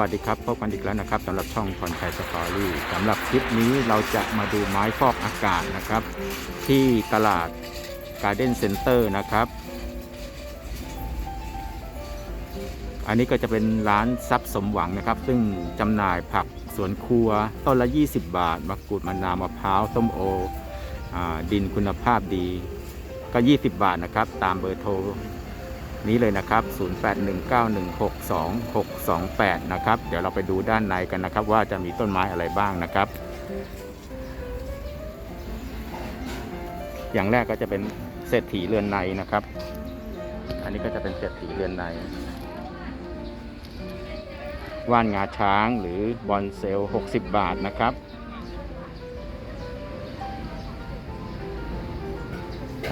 วัสดีครับพบกันอีกแล้วนะครับสำหรับช่องพรชัยสตอรี่สำหรับคลิปนี้เราจะมาดูไม้ฟอกอากาศนะครับ ที่ตลาด Garden Center นะครับ อันนี้ก็จะเป็นร้านทรัพย์สมหวังนะครับ ซึ่งจำหน่ายผักสวนครัว ต้นละ 20 บาทมะกรูดมะนาวมะพร้าวส้มโออดินคุณภาพดีก็ 20 บาทนะครับ ตามเบอร์โทร นี้เลยนะครับ 0819162628 นะครับ เดี๋ยวเราไปดูด้านในกันนะครับ ว่าจะมีต้นไม้อะไรบ้างนะครับ อย่างแรกก็จะเป็นเศรษฐีเรือนในนะครับ อันนี้ก็จะเป็นเศรษฐีเรือนใน ว่านงาช้างหรือบอลเซล 60 บาทนะครับ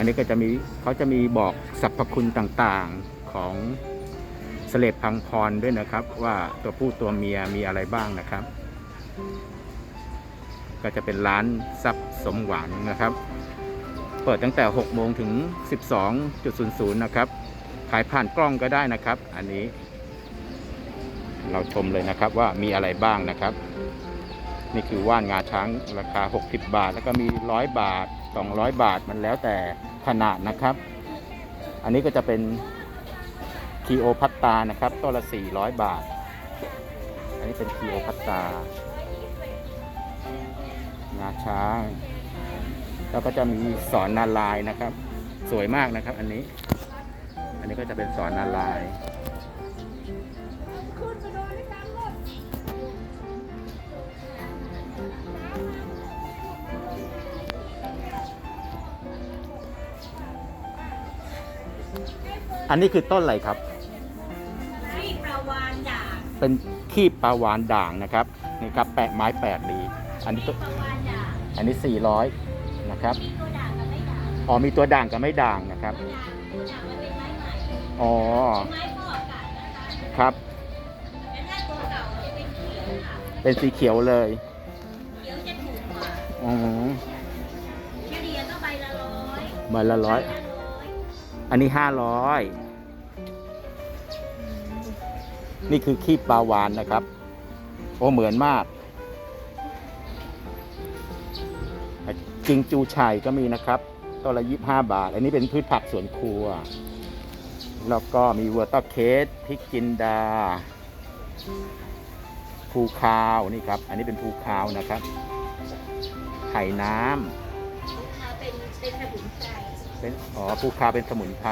นนี้ก็จะมีเขาจะมีบอกสรรพคุณต่างๆของสเลดพังพรด้วยนะครับ ว่าตัวผู้ตัวเมียมีอะไรบ้างนะครับ ก็จะเป็นร้านทรัพย์สมหวังนะครับ เปิดตั้งแต่ 6 โมงถึง 12.00 นะครับ ขายผ่านกล้องก็ได้นะครับ อันนี้เราชมเลยนะครับว่ามีอะไรบ้างนะครับ นี่คือว่านงาช้างราคา 60 บาท แล้วก็มี 100 บาท 200 บาทมันแล้วแต่ ขนาดนะครับ อันนี้ก็จะเป็นคีโอพัตตานะครับต้นละ 400 บาท อันนี้เป็นคีโอพัตตางาช้าง แล้วก็จะมีสอนนาลายนะครับ สวยมากนะครับ อันนี้ อันนี้ก็จะเป็นสอนนาลาย อันนี้คือต้นอะไรครับให้ประวานด่างเป็นขี้ปลาวานด่างนะครับนี่ครับแปะไม้แปดดีอันนี้ตัวประวานด่างอันนี้ 400นะครับมีตัวด่างกับไม่ด่างอ๋อมีตัวด่างกับไม่ด่างนะครับด่างด่างมันเป็นไม้ใหม่อ๋อไม้ฟอกอากาศนะคะครับ แต่ถ้าตัวเก่าจะเป็นเขียวค่ะเป็นสีเขียวเลยเขียวจะถูกกว่าอ๋อเฉลี่ยก็ใบละร้อยใบละร้อย ใบละร้อย อันนี้ 500 นี่คือขี้ปลาวานนะครับ โอ้เหมือนมากจริงจูชัยก็มีนะครับต้นละ25บาท อันนี้เป็นพืชผักสวนครัว แล้วก็มีวัวต้าเคสพริกจินดาภูคาวนี่ครับ อันนี้เป็นภูคาวนะครับ ไข่น้ำเอาเป็นเป็นสมุนไพรเป็นอ๋อภูคาวเป็นสมุนไพร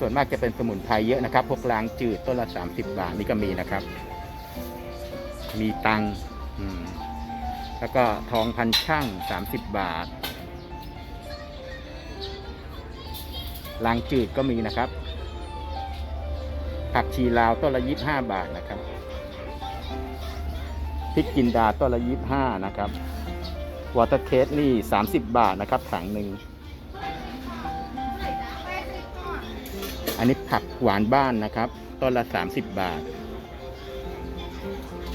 ส่วนมากจะเป็นสมุนไพรเยอะนะครับ พวกลางจืดต้นละ 30 บาทนี่ก็มีนะครับ มีตังแล้วก็ทองพันช่าง 30 บาท ลางจืดก็มีนะครับ ผักชีลาวต้นละ 25 บาทนะครับพริกจินดาต้นละ 25 นะครับวอเตอร์เคสนี่ 30 บาทนะครับถังหนึ่ง อันนี้ผักหวานบ้านนะครับ ต้นละ 30 บาท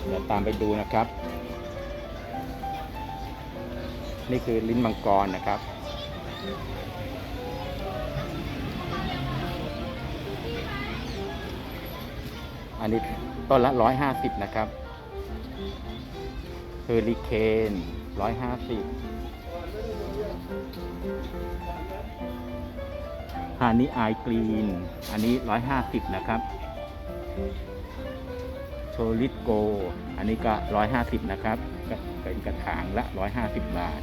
เดี๋ยวตามไปดูนะครับ นี่คือลิ้นมังกรนะครับ อันนี้ต้นละ 150 นะครับเฮอริเคน150 ฮานิอายกรีน อันนี้ 150 นะครับ โชลิตโก อันนี้ก็ 150 นะครับก็เป็นกระถางละ 150 บาท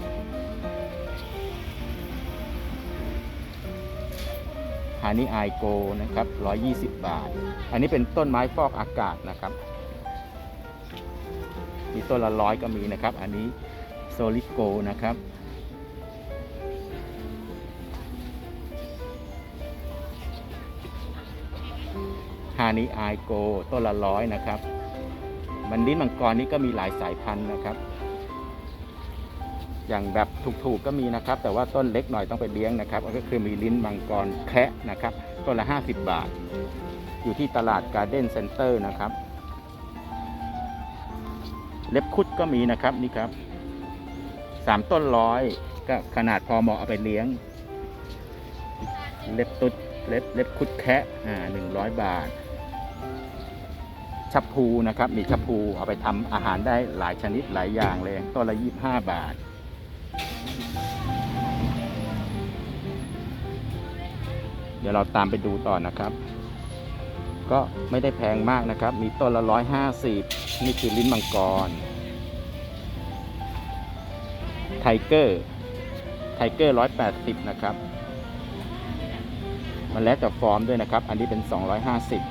ฮานิอายโกนะครับ 120 บาท อันนี้เป็นต้นไม้ฟอกอากาศนะครับ มีต้นละร้อยก็มีนะครับ อันนี้โซลิโกนะครับ นิอายโกต้นละร้อยนะครับ มันลิ้นมังกรนี้ก็มีหลายสายพันธุ์นะครับ อย่างแบบถูกๆก็มีนะครับ แต่ว่าต้นเล็กหน่อยต้องไปเลี้ยงนะครับ ก็คือมีลิ้นมังกรแคะนะครับต้นละ 50 บาท อยู่ที่ตลาดการ์เด้นเซ็นเตอร์นะครับ เล็บคุดก็มีนะครับนี่ครับสามต้นร้อยก็ขนาดพอเหมาะเอาไปเลี้ยง เล็บตุดเล็บเล็บคุดแคะอ่าหนึ่งร้อยบาท ชับพูนะครับ มีชับพูเอาไปทำอาหารได้หลายชนิดหลายอย่างเลยต้นละยี่ห้าบาท เดี๋ยวเราตามไปดูต่อนะครับ ก็ไม่ได้แพงมากนะครับ มีต้นละร้อยห้าสิบนี่คือลิ้นมังกร ไทเกอร์ ไทเกอร์ร้อยแปดสิบนะครับ มันแล้วแต่ฟอร์มด้วยนะครับ อันนี้เป็นสองร้อยห้าสิบ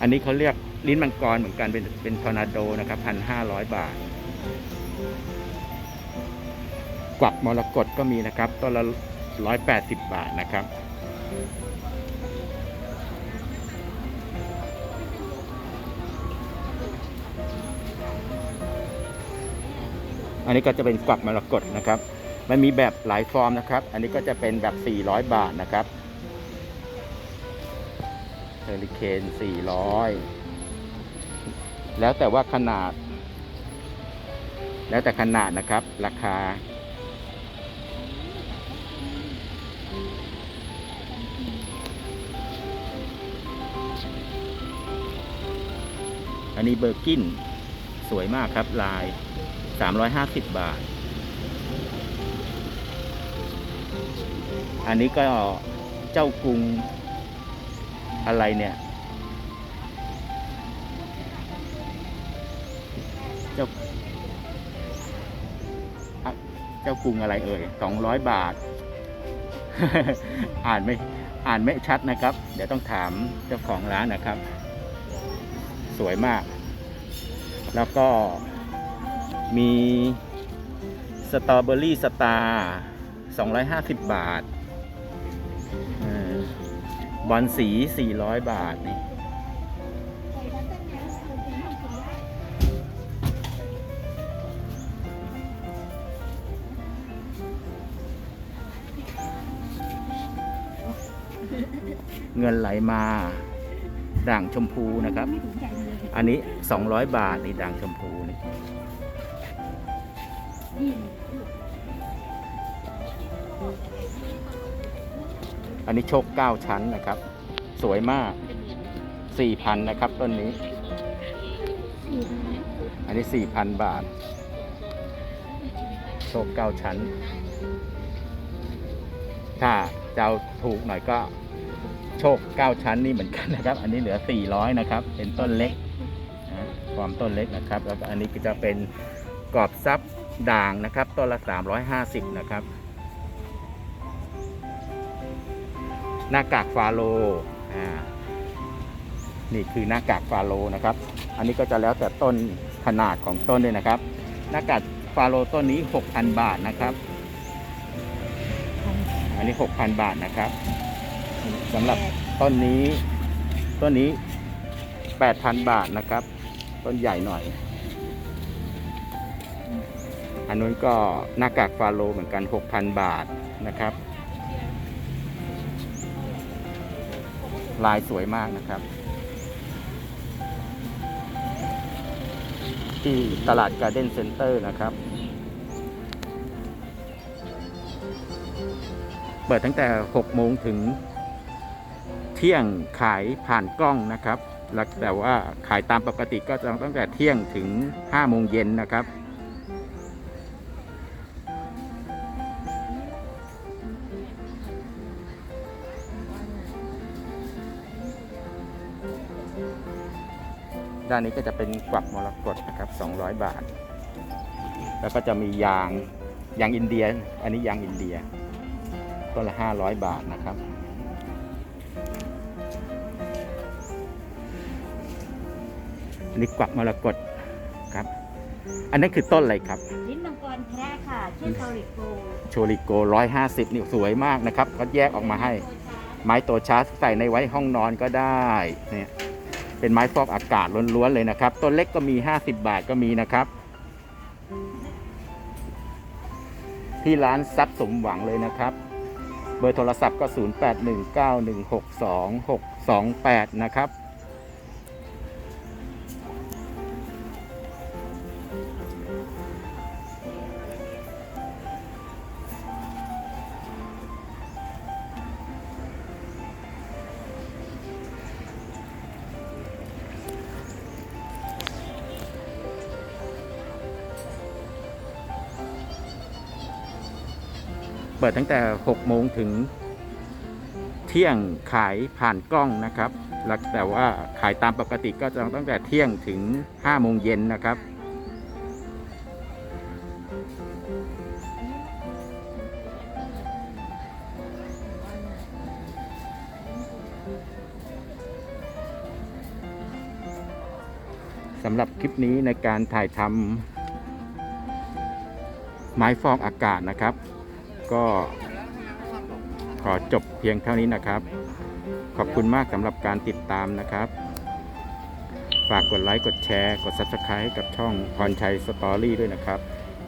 อันนี้เขาเรียกลิ้นมังกรเหมือนกันเป็นเป็นทอร์นาโดนะครับพันห้าร้อยบาท กวักมรกตก็มีนะครับต้นละร้อยแปดสิบบาทนะครับ อันนี้ก็จะเป็นกวักมรกตนะครับ มันมีแบบหลายฟอร์มนะครับ อันนี้ก็จะเป็นแบบ 400 บาทนะครับ อริเคน400 แล้วแต่ว่าขนาด แล้วแต่ขนาดนะครับ ราคา อันนี้เบอร์กิน สวยมากครับลาย 350 บาท อันนี้ก็เจ้ากรุง อะไรเนี่ย เจ้าเจ้ากรุงอะไรเอ่ยสองร้อยบาท อ่านไม่อ่านไม่ชัดนะครับ เดี๋ยวต้องถามเจ้าของร้านนะครับ สวยมาก แล้วก็มีสตรอเบอรี่สตาร์250 บาท บอลสี400บาทนี่เงินไหลมาด่างชมพูนะครับ อันนี้ 200 บาทในด่างชมพู อันนี้โชค9ชั้นนะครับ สวยมาก4,000นะครับต้นนี้ อันนี้4,000บาท โชค9ชั้น ถ้าจะเอาถูกหน่อยก็โชค9ชั้นนี่เหมือนกันนะครับ อันนี้เหลือ400นะครับ เป็นต้นเล็กความต้นเล็กนะครับ แล้วอันนี้ก็จะเป็นกรอบซับด่างนะครับ ต้นละ 350 นะครับ หน้ากากฟาโลอ่านี่คือหน้ากากฟาโลนะครับ อันนี้ก็จะแล้วแต่ต้นขนาดของต้นด้วยนะครับ หน้ากากฟาโลต้นนี้ 6,000 บาทนะครับ อันนี้ 6,000 บาทนะครับสำหรับต้นนี้ต้นนี้ 8,000 บาทนะครับ ต้นใหญ่หน่อย อันนู้นก็หน้ากากฟาโลเหมือนกัน 6,000 บาทนะครับ ลายสวยมากนะครับ ที่ตลาดการ์เด้นเซ็นเตอร์นะครับ เปิดตั้งแต่ 6 โมงถึงเที่ยงขายผ่านกล้องนะครับแล้วแต่ว่าขายตามปกติก็จะตั้งแต่เที่ยงถึง 5 โมงเย็นนะครับ ด้านนี้ก็จะเป็นกวักมรกตนะครับ200 บาท แล้วก็จะมียางยางอินเดีย อันนี้ยางอินเดียต้นละ 500 บาทนะครับ อันนี้กวักมรกตครับ อันนั้นคือต้นอะไรครับ ลิ้นมังกรแท้ค่ะชื่อคาริโกโชลิโก 150 นี่สวยมากนะครับ ก็แยกออกมาให้ ไม้โตชาร์จใส่ในไว้ห้องนอนก็ได้เนี่ย เป็นไม้ฟอกอากาศล้วนๆเลยนะครับ ต้นเล็กก็มี 50 บาทก็มีนะครับ ที่ร้านซับสมหวังเลยนะครับ เบอร์โทรศัพท์ก็ 0819162628 นะครับ เปิดตั้งแต่ 6 โมงถึงเที่ยงขายผ่านกล้องนะครับแต่ว่าขายตามปกติก็จะตั้งแต่เที่ยงถึง 5 โมงเย็นนะครับ สำหรับคลิปนี้ในการถ่ายทำไม้ฟอกอากาศนะครับ ก็ขอจบเพียงเท่านี้นะครับ ขอบคุณมากสำหรับการติดตามนะครับ ฝากกดไลค์กดแชร์ กด Subscribe ให้กับช่องพรชัยสตอรี่ด้วยนะครับ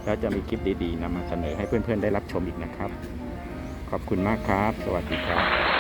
แล้วจะมีคลิปดีๆนำมาเสนอให้เพื่อนๆได้รับชมอีกนะครับ ขอบคุณมากครับ สวัสดีครับ